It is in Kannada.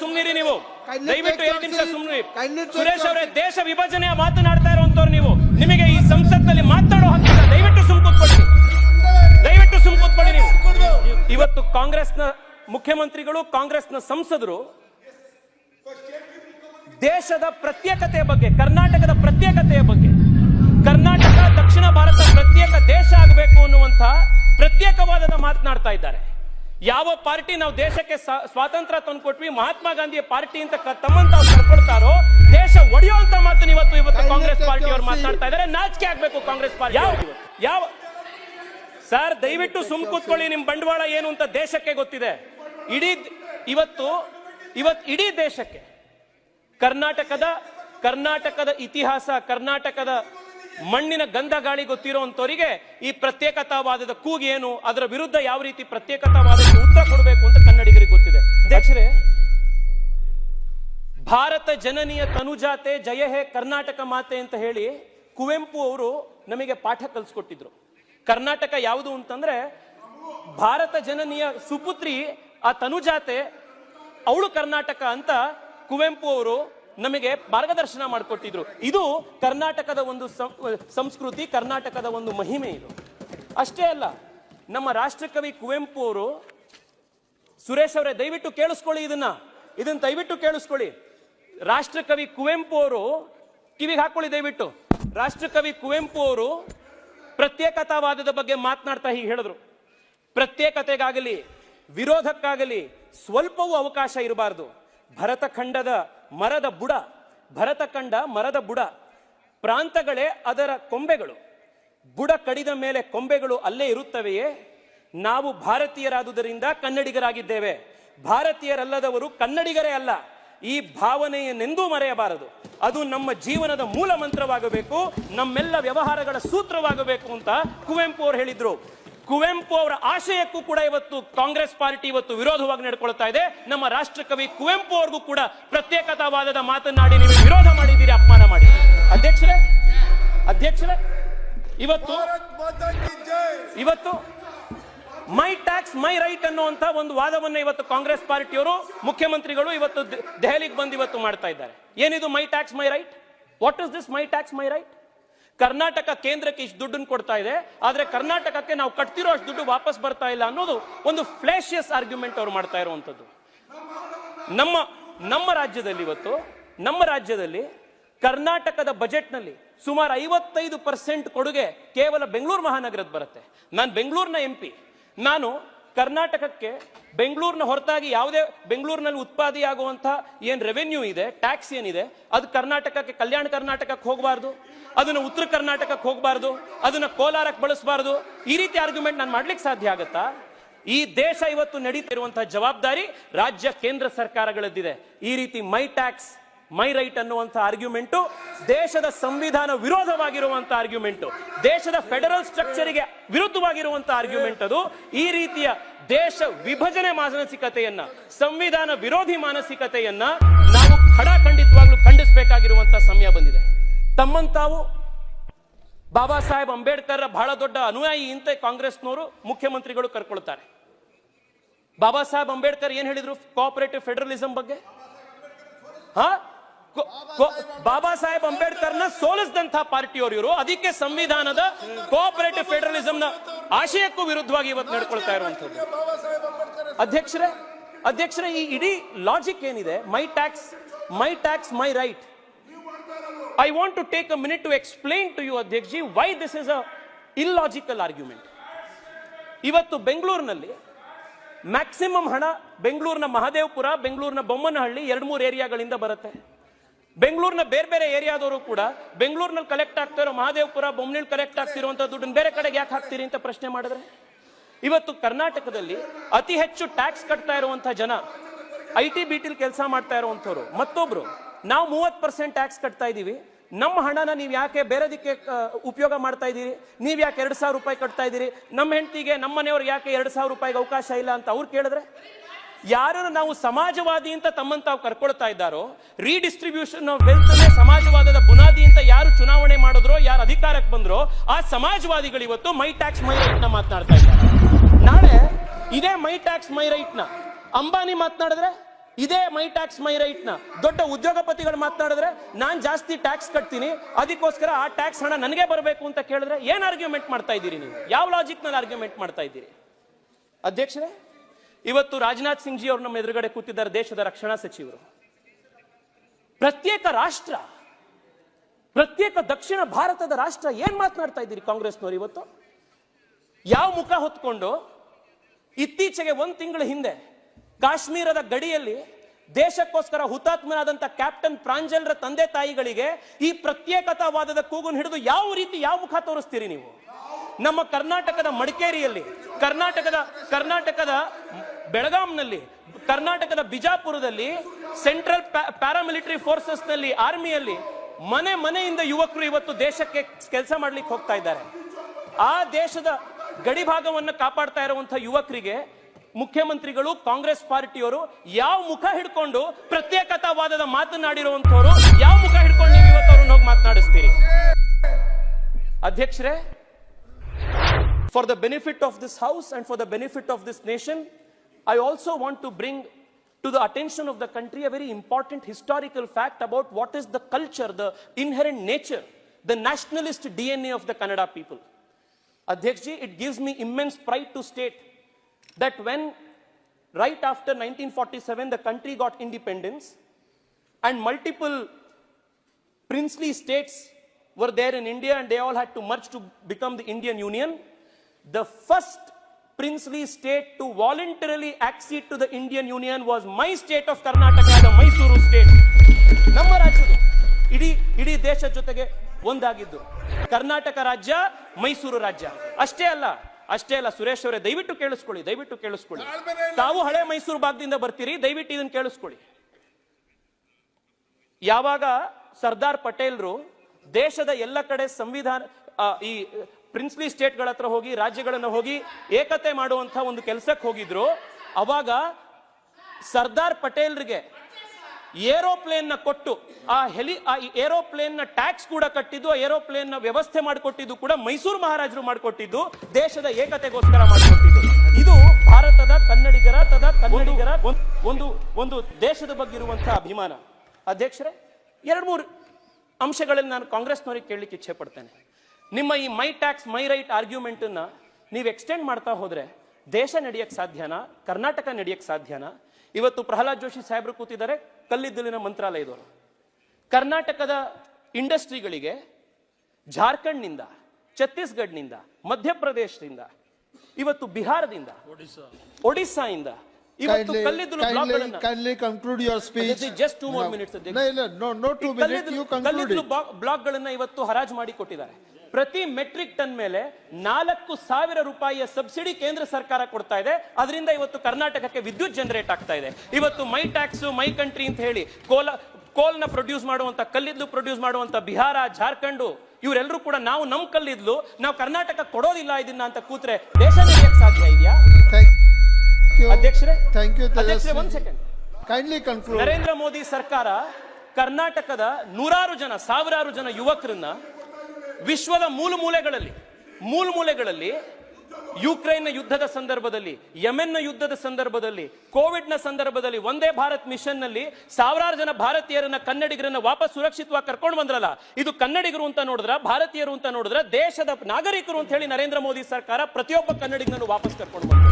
ಸುಮ್ನಿರಿ ನೀವು. ದಯವಿಟ್ಟು ಎರಡು ನಿಮಿಷ ಸುಮ್ನಿರಿ. ಸುರೇಶ್ ಅವರೇ ದೇಶ ವಿಭಜನೆಯ ಮಾತನಾಡ್ತಾ ಇರುವಂತವ್ರು ನೀವು. ನಿಮಗೆ ಈ ಸಂಸತ್ನಲ್ಲಿ ಮಾತಾಡೋ ಹಕ್ಕಿಲ್ಲ ದಯವಿಟ್ಟು ಸುಮ್ ಕೂತ್ಕೊಳ್ಳಿ. ದಯವಿಟ್ಟು ಸುಮ್ ಕೂತ್ಕೊಳ್ಳಿ ನೀವು. ಇವತ್ತು ಕಾಂಗ್ರೆಸ್ನ ಮುಖ್ಯಮಂತ್ರಿಗಳು ಕಾಂಗ್ರೆಸ್ನ ಸಂಸದರು ದೇಶದ ಪ್ರತ್ಯೇಕತೆಯ ಬಗ್ಗೆ ಕರ್ನಾಟಕದ ಪ್ರತ್ಯೇಕತೆಯ ಬಗ್ಗೆ ಕರ್ನಾಟಕ ದಕ್ಷಿಣ ಭಾರತ ಪ್ರತ್ಯೇಕ ದೇಶ ಆಗಬೇಕು ಅನ್ನುವಂತಹ ಪ್ರತ್ಯೇಕವಾದದ ಮಾತನಾಡ್ತಾ ಇದ್ದಾರೆ. ಯಾವ ಪಾರ್ಟಿ ನಾವು ದೇಶಕ್ಕೆ ಸ್ವಾತಂತ್ರ್ಯ ಸ್ವಾತಂತ್ರ್ಯ ತಂದ್ಕೊಟ್ವಿ ಮಹಾತ್ಮ ಗಾಂಧಿಯ ಪಾರ್ಟಿ ಅಂತ ತಮ್ಮಂತ ಕರ್ಕೊಳ್ತಾರೋ ದೇಶ ಒಡೆಯುವಂತ ಮಾತು ಇವತ್ತು ಇವತ್ತು ಕಾಂಗ್ರೆಸ್ ಪಾರ್ಟಿ ಅವರು. ಮಾತನಾಡ್ತಾ ಇದ್ದಾರೆ ನಾಚಿಕೆ ಆಗ್ಬೇಕು ಕಾಂಗ್ರೆಸ್ ಪಾರ್ಟಿ ಯಾವ ಯಾವ ಸರ್ ದಯವಿಟ್ಟು ಸುಮ್ ಕೂತ್ಕೊಳ್ಳಿ ನಿಮ್ ಬಂಡವಾಳ ಏನು ಅಂತ ದೇಶಕ್ಕೆ ಗೊತ್ತಿದೆ ಇಡೀ ಇವತ್ತು ಇವತ್ತು ಇಡೀ ದೇಶಕ್ಕೆ ಕರ್ನಾಟಕದ ಕರ್ನಾಟಕದ ಇತಿಹಾಸ ಕರ್ನಾಟಕದ ಮಣ್ಣಿನ ಗಂಧ ಗಾಳಿ ಗೊತ್ತಿರುವಂತವರಿಗೆ ಈ ಪ್ರತ್ಯೇಕತಾವಾದದ ಕೂಗಿ ಏನು? ಅದರ ವಿರುದ್ಧ ಯಾವ ರೀತಿ ಪ್ರತ್ಯೇಕತಾವಾದಕ್ಕೆ ಉತ್ತರ ಕೊಡಬೇಕು ಅಂತ ಕನ್ನಡಿಗರಿಗೆ ಗೊತ್ತಿದೆ. ಅಧ್ಯಕ್ಷರೇ, ಭಾರತ ಜನನಿಯ ತನುಜಾತೆ, ಜಯ ಹೇ ಕರ್ನಾಟಕ ಮಾತೆ ಅಂತ ಹೇಳಿ ಕುವೆಂಪು ಅವರು ನಮಗೆ ಪಾಠ ಕಲಿಸ್ಕೊಟ್ಟಿದ್ರು. ಕರ್ನಾಟಕ ಯಾವುದು ಅಂತಂದ್ರೆ, ಭಾರತ ಜನನಿಯ ಸುಪುತ್ರಿ ಆ ತನುಜಾತೆ, ಅವಳು ಕರ್ನಾಟಕ ಅಂತ ಕುವೆಂಪು ಅವರು ನಮಗೆ ಮಾರ್ಗದರ್ಶನ ಮಾಡಿಕೊಟ್ಟಿದ್ರು. ಇದು ಕರ್ನಾಟಕದ ಒಂದು ಸಂಸ್ಕೃತಿ, ಕರ್ನಾಟಕದ ಒಂದು ಮಹಿಮೆ ಇದು. ಅಷ್ಟೇ ಅಲ್ಲ, ನಮ್ಮ ರಾಷ್ಟ್ರಕವಿ ಕುವೆಂಪು ಅವರು ಸುರೇಶ್ ಅವರೇ, ದಯವಿಟ್ಟು ಕೇಳಿಸ್ಕೊಳ್ಳಿ ಇದನ್ನ. ಇದನ್ನ ದಯವಿಟ್ಟು ಕೇಳಿಸ್ಕೊಳ್ಳಿ. ರಾಷ್ಟ್ರಕವಿ ಕುವೆಂಪು ಅವರು, ಕಿವಿಗೆ ಹಾಕೊಳ್ಳಿ ದಯವಿಟ್ಟು. ರಾಷ್ಟ್ರಕವಿ ಕುವೆಂಪು ಅವರು ಪ್ರತ್ಯೇಕತಾವಾದದ ಬಗ್ಗೆ ಮಾತನಾಡ್ತಾ ಹೀಗೆ ಹೇಳಿದ್ರು. ಪ್ರತ್ಯೇಕತೆಗಾಗಲಿ, ವಿರೋಧಕ್ಕಾಗಲಿ, ಸ್ವಲ್ಪವೂ ಅವಕಾಶ ಇರಬಾರದು. ಭರತಖಂಡದ ಮರದ ಬುಡ, ಭರತ ಕಂಡ ಮರದ ಬುಡ, ಪ್ರಾಂತಗಳೇ ಅದರ ಕೊಂಬೆಗಳು. ಬುಡ ಕಡಿದ ಮೇಲೆ ಕೊಂಬೆಗಳು ಅಲ್ಲೇ ಇರುತ್ತವೆಯೇ? ನಾವು ಭಾರತೀಯರಾದುದರಿಂದ ಕನ್ನಡಿಗರಾಗಿದ್ದೇವೆ. ಭಾರತೀಯರಲ್ಲದವರು ಕನ್ನಡಿಗರೇ ಅಲ್ಲ. ಈ ಭಾವನೆಯನ್ನೆಂದೂ ಮರೆಯಬಾರದು. ಅದು ನಮ್ಮ ಜೀವನದ ಮೂಲ ಮಂತ್ರವಾಗಬೇಕು. ನಮ್ಮೆಲ್ಲ ವ್ಯವಹಾರಗಳ ಸೂತ್ರವಾಗಬೇಕು ಅಂತ ಕುವೆಂಪು ಅವರು ಹೇಳಿದ್ರು. ಕುವೆಂಪು ಅವರ ಆಶಯಕ್ಕೂ ಕೂಡ ಇವತ್ತು ಕಾಂಗ್ರೆಸ್ ಪಾರ್ಟಿ ಇವತ್ತು ವಿರೋಧವಾಗಿ ನಡ್ಕೊಳ್ತಾ ಇದೆ. ನಮ್ಮ ರಾಷ್ಟ್ರಕವಿ ಕುವೆಂಪು ಅವ್ರಿಗೂ ಕೂಡ ಪ್ರತ್ಯೇಕತಾವಾದದ ಮಾತನಾಡಿ ನೀವು ವಿರೋಧ ಮಾಡಿದ್ದೀರಿ, ಅಪಮಾನ ಮಾಡಿ ಅಧ್ಯಕ್ಷರೇ ಅಧ್ಯಕ್ಷರೇ, ಇವತ್ತು ಇವತ್ತು ಮೈ ಟ್ಯಾಕ್ಸ್, ಮೈ ರೈಟ್ ಅನ್ನುವಂತ ಒಂದು ವಾದವನ್ನ ಇವತ್ತು ಕಾಂಗ್ರೆಸ್ ಪಾರ್ಟಿಯವರು, ಮುಖ್ಯಮಂತ್ರಿಗಳು ಇವತ್ತು ದೆಹಲಿಗೆ ಬಂದು ಇವತ್ತು ಮಾಡ್ತಾ ಇದ್ದಾರೆ. ಏನಿದು my tax, my right? What is this my tax, my right? Karnataka ಕೇಂದ್ರಕ್ಕೆ ಇಷ್ಟು ದುಡ್ಡನ್ನು ಕೊಡ್ತಾ ಇದೆ, ಆದರೆ ಕರ್ನಾಟಕಕ್ಕೆ ನಾವು ಕಟ್ತಿರೋ ಅಷ್ಟು ದುಡ್ಡು ವಾಪಸ್ ಬರ್ತಾ ಇಲ್ಲ ಅನ್ನೋದು ಒಂದು ಫ್ಲೇಷಿಯಸ್ ಆರ್ಗ್ಯುಮೆಂಟ್ ಅವ್ರು ಮಾಡ್ತಾ ಇರುವಂಥದ್ದು. ನಮ್ಮ ನಮ್ಮ ರಾಜ್ಯದಲ್ಲಿ ಇವತ್ತು, ನಮ್ಮ ರಾಜ್ಯದಲ್ಲಿ ಕರ್ನಾಟಕದ ಬಜೆಟ್ನಲ್ಲಿ ಸುಮಾರು ಐವತ್ತೈದು ಪರ್ಸೆಂಟ್ ಕೊಡುಗೆ ಕೇವಲ ಬೆಂಗಳೂರು ಮಹಾನಗರದ ಬರುತ್ತೆ. ನಾನು ಬೆಂಗಳೂರಿನ ಎಂ ನಾನು ಕರ್ನಾಟಕಕ್ಕೆ ಬೆಂಗಳೂರಿನ ಹೊರತಾಗಿ ಯಾವುದೇ ಬೆಂಗಳೂರಿನಲ್ಲಿ ಉತ್ಪಾದಿಯಾಗುವಂತಹ ಏನು ರೆವೆನ್ಯೂ ಇದೆ ಟ್ಯಾಕ್ಸ್ ಏನಿದೆ, ಅದು ಕರ್ನಾಟಕಕ್ಕೆ, ಕಲ್ಯಾಣ ಕರ್ನಾಟಕಕ್ಕೆ ಹೋಗಬಾರ್ದು, ಅದನ್ನ ಉತ್ತರ ಕರ್ನಾಟಕಕ್ಕೆ ಹೋಗಬಾರ್ದು, ಅದನ್ನ ಕೋಲಾರಕ್ಕೆ ಬಳಸಬಾರ್ದು, ಈ ರೀತಿ ಆರ್ಗ್ಯುಮೆಂಟ್ ನಾನು ಮಾಡ್ಲಿಕ್ಕೆ ಸಾಧ್ಯ ಆಗುತ್ತಾ? ಈ ದೇಶ ಇವತ್ತು ನಡೀತಿರುವಂತಹ ಜವಾಬ್ದಾರಿ ರಾಜ್ಯ, ಕೇಂದ್ರ ಸರ್ಕಾರಗಳದ್ದಿದೆ. ಈ ರೀತಿ ಮೈ ಟ್ಯಾಕ್ಸ್ ಮೈ ರೈಟ್ ಅನ್ನುವಂಥ ಆರ್ಗ್ಯುಮೆಂಟು ದೇಶದ ಸಂವಿಧಾನ ವಿರೋಧವಾಗಿರುವಂತಹ ಆರ್ಗ್ಯುಮೆಂಟು ದೇಶದ ಫೆಡರಲ್ ಸ್ಟ್ರಕ್ಚರಿಗೆ ವಿರುದ್ಧವಾಗಿರುವಂತಹ ಆರ್ಗ್ಯುಮೆಂಟ್ ಅದು. ಈ ರೀತಿಯ ದೇಶ ವಿಭಜನೆ ಮಾನಸಿಕತೆಯನ್ನ, ಸಂವಿಧಾನ ವಿರೋಧಿ ಮಾನಸಿಕತೆಯನ್ನ ನಾವು ಖಡಾಖಂಡಿತವಾಗ್ಲೂ ಖಂಡಿಸಬೇಕಾಗಿರುವಂತಹ ಸಮಯ ಬಂದಿದೆ. ತಮ್ಮಂತಾವು ಬಾಬಾ ಸಾಹೇಬ್ ಅಂಬೇಡ್ಕರ್ ಬಹಳ ದೊಡ್ಡ ಅನುಯಾಯಿ ಇಂತ ಕಾಂಗ್ರೆಸ್ನವರು ಮುಖ್ಯಮಂತ್ರಿಗಳು ಕರ್ಕೊಳ್ತಾರೆ. ಬಾಬಾ ಸಾಹೇಬ್ ಅಂಬೇಡ್ಕರ್ ಏನ್ ಹೇಳಿದ್ರು? ಕೋಆಪರೇಟಿವ್ ಫೆಡರಲಿಸಂ ಬಗ್ಗೆ? ಹಾ? ಬಾಬಾ ಸಾಹೇಬ್ ಅಂಬೇಡ್ಕರ್ನ ಸೋಲಿಸಿದಂತ ಪಾರ್ಟಿಯವರು ಇವರು. ಅದಕ್ಕೆ ಸಂವಿಧಾನದ ಕೋಆಪರೇಟಿವ್ ಫೆಡರಲಿಸಂನ ಆಶಯಕ್ಕೂ ವಿರುದ್ಧವಾಗಿ ಇವತ್ತು ನಡ್ಕೊಳ್ತಾ ಇರುವಂತದ್ದು ಅಧ್ಯಕ್ಷರೇ ಅಧ್ಯಕ್ಷರೇ, ಈ ಇಡೀ ಲಾಜಿಕ್ ಏನಿದೆ? My tax my tax my right I want to take a minute to explain to you ಅಧ್ಯಕ್ಷಿ why this is a illogical argument ಇವತ್ತು ಬೆಂಗಳೂರಿನಲ್ಲಿ ಮ್ಯಾಕ್ಸಿಮಮ್ ಹಣ ಬೆಂಗಳೂರಿನ ಮಹದೇವಪುರ, ಬೆಂಗಳೂರಿನ ಬೊಮ್ಮನಹಳ್ಳಿ ಎರಡು ಮೂರು ಏರಿಯಾಗಳಿಂದ ಬರುತ್ತೆ. ಬೆಂಗಳೂರಿನ ಬೇರೆ ಬೇರೆ ಏರಿಯಾದವರು ಕೂಡ ಬೆಂಗಳೂರಿನಲ್ಲಿ ಕಲೆಕ್ಟ್ ಆಗ್ತಾ ಇರೋ ಮಹಾದೇವಪುರ ಬೊಮ್ಮನಹಳ್ಳಿ ಕಲೆಕ್ಟ್ ಆಗ್ತಿರುವಂತ ದುಡ್ಡನ್ನು ಬೇರೆ ಕಡೆಗೆ ಯಾಕೆ ಹಾಕ್ತೀರಿ ಅಂತ ಪ್ರಶ್ನೆ ಮಾಡಿದ್ರೆ? ಇವತ್ತು ಕರ್ನಾಟಕದಲ್ಲಿ ಅತಿ ಹೆಚ್ಚು ಟ್ಯಾಕ್ಸ್ ಕಟ್ತಾ ಇರುವಂತ ಜನ ಐ ಟಿ ಬಿ ಟಿಲ್ ಕೆಲಸ ಮಾಡ್ತಾ ಇರುವಂಥವ್ರು. ಮತ್ತೊಬ್ರು, ನಾವು ಮೂವತ್ತು ಪರ್ಸೆಂಟ್ ಟ್ಯಾಕ್ಸ್ ಕಟ್ತಾ ಇದ್ದೀವಿ. ನಮ್ಮ ಹಣನ ನೀವು ಯಾಕೆ ಬೇರೆದಕ್ಕೆ ಉಪಯೋಗ ಮಾಡ್ತಾ ಇದ್ದೀರಿ? ನೀವು ಯಾಕೆ ಎರಡು ಸಾವಿರ ರೂಪಾಯಿ ಕಟ್ತಾ ಇದ್ದೀರಿ? ನಮ್ಮ ಹೆಂಡತಿಗೆ, ನಮ್ಮ ಮನೆಯವ್ರಿಗೆ ಯಾಕೆ ಎರಡು ಸಾವಿರ ರೂಪಾಯಿಗೆ ಅವಕಾಶ ಇಲ್ಲ ಅಂತ ಅವ್ರು ಕೇಳಿದ್ರೆ? ಯಾರನ್ನು ನಾವು ಸಮಾಜವಾದಿ ಅಂತ ತಮ್ಮನ್ನು ತಾವು ಕರ್ಕೊಳ್ತಾ ಇದ್ದಾರೋ ರೀಡಿಸ್ಟ್ರಿಬ್ಯೂಷನ್ ಆಫ್ ವೆಲ್ತ್ ಸಮಾಜವಾದದ ಬುನಾದಿ ಅಂತ ಯಾರು ಚುನಾವಣೆ ಮಾಡಿದ್ರೋ, ಯಾರು ಅಧಿಕಾರಕ್ಕೆ ಬಂದ್ರೋ, ಆ ಸಮಾಜವಾದಿಗಳು ಇವತ್ತು ಮೈ ಟ್ಯಾಕ್ಸ್, ಮೈ ರೈಟ್ನ ಮಾತನಾಡ್ತಾ ಇದ್ದಾರೆ. ನಾಳೆ ಇದೇ ಮೈ ಟ್ಯಾಕ್ಸ್, ಮೈ ರೈಟ್ನ ಅಂಬಾನಿ ಮಾತನಾಡಿದ್ರೆ ಇದೇ ಮೈ ಟ್ಯಾಕ್ಸ್, ಮೈ ರೈಟ್ನ, ದೊಡ್ಡ ಉದ್ಯೋಗಪತಿಗಳು ಮಾತನಾಡಿದ್ರೆ ನಾನ್ ಜಾಸ್ತಿ ಟ್ಯಾಕ್ಸ್ ಕಟ್ತೀನಿ, ಅದಕ್ಕೋಸ್ಕರ ಆ ಟ್ಯಾಕ್ಸ್ ಹಣ ನನಗೆ ಬರಬೇಕು ಅಂತ ಕೇಳಿದ್ರೆ ಏನು ಆರ್ಗ್ಯುಮೆಂಟ್ ಮಾಡ್ತಾ ಇದ್ದೀರಿ ನೀವು? ಯಾವ ಲಾಜಿಕ್ನಲ್ಲಿ ಆರ್ಗ್ಯುಮೆಂಟ್ ಮಾಡ್ತಾ ಇದ್ದೀರಿ? ಅಧ್ಯಕ್ಷರೇ ಇವತ್ತು ರಾಜನಾಥ್ ಸಿಂಗ್ ಜಿ ಅವರು ನಮ್ಮ ಎದುರುಗಡೆ ಕೂತಿದ್ದಾರೆ ದೇಶದ ರಕ್ಷಣಾ ಸಚಿವರು. ಪ್ರತ್ಯೇಕ ರಾಷ್ಟ್ರ, ಪ್ರತ್ಯೇಕ ದಕ್ಷಿಣ ಭಾರತದ ರಾಷ್ಟ್ರ ಏನ್ ಮಾತನಾಡ್ತಾ ಇದ್ದೀರಿ ಕಾಂಗ್ರೆಸ್ನವರು ಇವತ್ತು? ಯಾವ ಮುಖ ಹೊತ್ಕೊಂಡು ಇತ್ತೀಚೆಗೆ ಒಂದು ತಿಂಗಳ ಹಿಂದೆ ಕಾಶ್ಮೀರದ ಗಡಿಯಲ್ಲಿ ದೇಶಕ್ಕೋಸ್ಕರ ಹುತಾತ್ಮನಾದಂತ ಕ್ಯಾಪ್ಟನ್ ಪ್ರಾಂಜಲ್ರ ತಂದೆ ತಾಯಿಗಳಿಗೆ ಈ ಪ್ರತ್ಯೇಕತಾವಾದದ ಕೂಗನ್ನು ಹಿಡಿದು ಯಾವ ರೀತಿ ಯಾವ ಮುಖ ತೋರಿಸ್ತೀರಿ ನೀವು? ನಮ್ಮ ಕರ್ನಾಟಕದ ಮಡಿಕೇರಿಯಲ್ಲಿ, ಕರ್ನಾಟಕದ ಕರ್ನಾಟಕದ ಬೆಳಗಾಂನಲ್ಲಿ, ಕರ್ನಾಟಕದ ಬಿಜಾಪುರದಲ್ಲಿ ಸೆಂಟ್ರಲ್ ಪ್ಯಾರಾಮಿಲಿಟರಿ ಫೋರ್ಸಸ್ನಲ್ಲಿ ಆರ್ಮಿಯಲ್ಲಿ ಮನೆ ಮನೆಯಿಂದ ಯುವಕರು ಇವತ್ತು ದೇಶಕ್ಕೆ ಕೆಲಸ ಮಾಡ್ಲಿಕ್ಕೆ ಹೋಗ್ತಾ ಇದ್ದಾರೆ. ಆ ದೇಶದ ಗಡಿ ಭಾಗವನ್ನು ಕಾಪಾಡ್ತಾ ಇರುವಂತಹ ಯುವಕರಿಗೆ ಮುಖ್ಯಮಂತ್ರಿಗಳು, ಕಾಂಗ್ರೆಸ್ ಪಾರ್ಟಿಯವರು ಯಾವ ಮುಖ ಹಿಡ್ಕೊಂಡು ಪ್ರತ್ಯೇಕತಾವಾದದ ಮಾತನಾಡಿರುವಂತವರು ಯಾವ ಮುಖ ಹಿಡ್ಕೊಂಡು ನೀವು ಇವತ್ತು ಅವ್ರನ್ನ ಹೋಗಿ ಮಾತನಾಡಿಸ್ತೀರಿ? ಅಧ್ಯಕ್ಷರೇ for the benefit of this house and for the benefit of this nation, I also want to bring to the attention of the country a very important historical fact about what is the culture, the inherent nature, the nationalist DNA of the Kannada people. Adhyakshji, it gives me immense pride to state that when right after 1947 the country got independence and multiple princely states were there in India and they all had to merge to become the Indian Union. The first princely state to voluntarily accede to the Indian Union was my state of Karnataka, the Mysuru state. ನಮ್ಮ ರಾಜ್ಯದ ಇಡೀ ಇಡೀ ದೇಶ ಜೊತೆಗೆ ಒಂದಾಗಿದ್ದು. ಕರ್ನಾಟಕ ರಾಜ್ಯ ಮೈಸೂರು ರಾಜ್ಯ. ಅಷ್ಟೇ ಅಲ್ಲ ಅಷ್ಟೇ ಅಲ್ಲ ಸುರೇಶ್ ಅವರೇ ದಯವಿಟ್ಟು ಕೇಳಿಸ್ಕೊಳ್ಳಿ ದಯವಿಟ್ಟು ಕೇಳಿಸ್ಕೊಳ್ಳಿ. ತಾವು ಹಳೆ ಮೈಸೂರು ಭಾಗದಿಂದ ಬರ್ತೀರಿ ದಯವಿಟ್ಟು ಇದನ್ನ ಕೇಳಿಸ್ಕೊಳ್ಳಿ. ಯಾವಾಗ ಸರ್ದಾರ್ ಪಟೇಲ್ರು ದೇಶದ ಎಲ್ಲ ಕಡೆ ಸಂವಿಧಾನ ಈ ಪ್ರಿನ್ಸ್ಲಿ ಸ್ಟೇಟ್ಗಳ ಹತ್ರ ಹೋಗಿ ರಾಜ್ಯಗಳನ್ನ ಹೋಗಿ ಏಕತೆ ಮಾಡುವಂತ ಒಂದು ಕೆಲಸಕ್ಕೆ ಹೋಗಿದ್ರು. ಅವಾಗ ಸರ್ದಾರ್ ಪಟೇಲ್ರಿಗೆ ಏರೋಪ್ಲೇನ್ನ ಕೊಟ್ಟು ಆ ಹೆಲಿ ಆ ಏರೋಪ್ಲೇನ್ನ ಟ್ಯಾಕ್ಸ್ ಕೂಡ ಕಟ್ಟಿದ್ದು ಆ ಏರೋಪ್ಲೇನ್ನ ವ್ಯವಸ್ಥೆ ಮಾಡಿಕೊಟ್ಟಿದ್ದು ಕೂಡ ಮೈಸೂರು ಮಹಾರಾಜರು ಮಾಡಿಕೊಟ್ಟಿದ್ದು ದೇಶದ ಏಕತೆಗೋಸ್ಕರ ಮಾಡಿಕೊಟ್ಟಿದ್ದು. ಇದು ಭಾರತದ ಕನ್ನಡಿಗರ ತದ ಕನ್ನಡಿಗರ ಒಂದ್- ಒಂದು ಒಂದು ದೇಶದ ಬಗ್ಗೆ ಇರುವಂತಹ ಅಭಿಮಾನ. ಅಧ್ಯಕ್ಷರೇ ಎರಡು ಮೂರು ಅಂಶಗಳನ್ನು ನಾನು ಕಾಂಗ್ರೆಸ್ನವರಿಗೆ ಕೇಳಲಿಕ್ಕೆ ಇಚ್ಛೆ ಪಡ್ತೇನೆ ನಿಮ್ಮ ಈ my tax my right argument ಅನ್ನ ನೀವು ಎಕ್ಸ್ಟೆಂಡ್ ಮಾಡ್ತಾ ಹೋದ್ರೆ ದೇಶ ನಡೆಯಕ್ಕೆ ಸಾಧ್ಯನಾ? ಕರ್ನಾಟಕ ನಡೆಯಕ್ಕೆ ಸಾಧ್ಯನಾ? ಇವತ್ತು ಪ್ರಹ್ಲಾದ್ ಜೋಶಿ ಸಾಹೇಬರು ಕೂತಿದ್ದಾರೆ ಕಲ್ಲಿದ್ದಲಿನ ಮಂತ್ರಾಲಯದವರು. ಕರ್ನಾಟಕದ ಇಂಡಸ್ಟ್ರಿಗಳಿಗೆ ಜಾರ್ಖಂಡ್ನಿಂದ ಛತ್ತೀಸ್ಗಢ್ನಿಂದ ಮಧ್ಯಪ್ರದೇಶದಿಂದ ಇವತ್ತು ಬಿಹಾರದಿಂದ ಒಡಿಸ್ಸಾಯಿಂದ ಇವತ್ತು ಕಲ್ಲಿದ್ದಲು ಬ್ಲಾಕ್ಗಳನ್ನ two minutes, ಕಲ್ಲಿದ್ದಲು- you conclude ಕಲ್ಲಿದ್ದಲು it. ಬ್ಲಾಕ್- ಬ್ಲಾಕ್ಗಳನ್ನ ಇವತ್ತು ಹರಾಜು ಮಾಡಿ ಕೊಟ್ಟಿದ್ದಾರೆ. ಪ್ರತಿ ಮೆಟ್ರಿಕ್ ಟನ್ ಮೇಲೆ ನಾಲ್ಕು ಸಾವಿರ ರೂಪಾಯಿಯ ಸಬ್ಸಿಡಿ ಕೇಂದ್ರ ಸರ್ಕಾರ ಕೊಡ್ತಾ ಇದೆ. ಅದರಿಂದ ಇವತ್ತು ಕರ್ನಾಟಕಕ್ಕೆ ವಿದ್ಯುತ್ ಜನರೇಟ್ ಆಗ್ತಾ ಇದೆ. ಇವತ್ತು ಮೈ ಟ್ಯಾಕ್ಸ್ ಮೈ ಕಂಟ್ರಿ ಅಂತ ಹೇಳಿ ಕೋಲ ಕೋಲ್ನ ಪ್ರೊಡ್ಯೂಸ್ ಮಾಡುವಂತ ಕಲ್ಲಿದ್ಲು ಪ್ರೊಡ್ಯೂಸ್ ಮಾಡುವಂತ ಬಿಹಾರ ಜಾರ್ಖಂಡ್ ಇವರೆಲ್ಲರೂ ಕೂಡ ನಾವು ನಮ್ಮ ಕಲ್ಲಿದ್ಲು ನಾವು ಕರ್ನಾಟಕ ಕೊಡೋದಿಲ್ಲ ಇದನ್ನ ಅಂತ ಕೂತ್ರೆ ದೇಶ ಸಾಧ್ಯ ಇದೆಯಾ? ಅಧ್ಯಕ್ಷರೇ ಥ್ಯಾಂಕ್ ಯು ಅಧ್ಯಕ್ಷರೇ Tejasvi. ಒಂದ್ second Kindly conclude. Narendra Modi ಸರ್ಕಾರ ಕರ್ನಾಟಕದ ನೂರಾರು ಜನ ಸಾವಿರಾರು ಜನ ಯುವಕರನ್ನ ವಿಶ್ವದ ಮೂಲ ಮೂಲೆಗಳಲ್ಲಿ ಮೂಲ ಮೂಲೆಗಳಲ್ಲಿ ಯುಕ್ರೇನ್ನ ಯುದ್ಧದ ಸಂದರ್ಭದಲ್ಲಿ ಯಮೆನ್ನ ಯುದ್ಧದ ಸಂದರ್ಭದಲ್ಲಿ ಕೋವಿಡ್ನ ನ ಸಂದರ್ಭದಲ್ಲಿ ಒಂದೇ ಭಾರತ್ ಮಿಷನ್ನಲ್ಲಿ ಸಾವಿರಾರು ಜನ ಭಾರತೀಯರನ್ನ ಕನ್ನಡಿಗರನ್ನ ವಾಪಸ್ ಸುರಕ್ಷಿತವಾಗಿ ಕರ್ಕೊಂಡು ಬಂದ್ರಲ್ಲ ಇದು ಕನ್ನಡಿಗರು ಅಂತ ನೋಡಿದ್ರ ಭಾರತೀಯರು ಅಂತ ನೋಡಿದ್ರ ದೇಶದ ನಾಗರಿಕರು ಅಂತ ಹೇಳಿ ನರೇಂದ್ರ ಮೋದಿ ಸರ್ಕಾರ ಪ್ರತಿಯೊಬ್ಬ ಕನ್ನಡಿಗನನ್ನು ವಾಪಸ್ ಕರ್ಕೊಂಡು ಬಂದ್ರು.